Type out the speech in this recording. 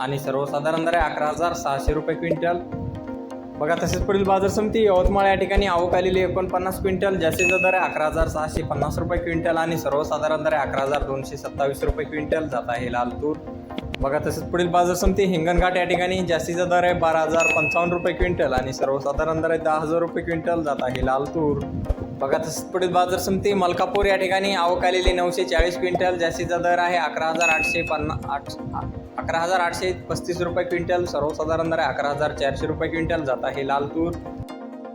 आणि सर्वसाधारण दर आहे अकरा हजार सहाशे रुपये क्विंटल. बघा तसेच पुढील बाजार समिती यवतमाळ या ठिकाणी आवक आलेली एकोणपन्नास क्विंटल. जास्तीचा दर आहे अकरा हजार सहाशे पन्नास रुपये क्विंटल आणि सर्वसाधारण दर आहे अकरा हजार दोनशे सत्तावीस रुपये क्विंटल. जात आहे लाल तूर. बघा तसंच पुढील बाजार समिती हिंगणघाट या ठिकाणी जास्तीचा दर आहे बारा हजार पंचावन्न रुपये क्विंटल आणि सर्वसाधारण दर आहे दहा हजार रुपये क्विंटल जात आहे लाल तूर. बघा तसंच पुढील बाजार समिती मलकापूर या ठिकाणी आवक आलेली नऊशे चाळीस क्विंटल. जास्तीचा दर आहे अकरा हजार आठशे पन्ना आठ अकरा हजार आठशे पस्तीस रुपये क्विंटल. सर्वसाधारण दर आहे अकरा हजार चारशे रुपये क्विंटल जात आहे लाल तूर.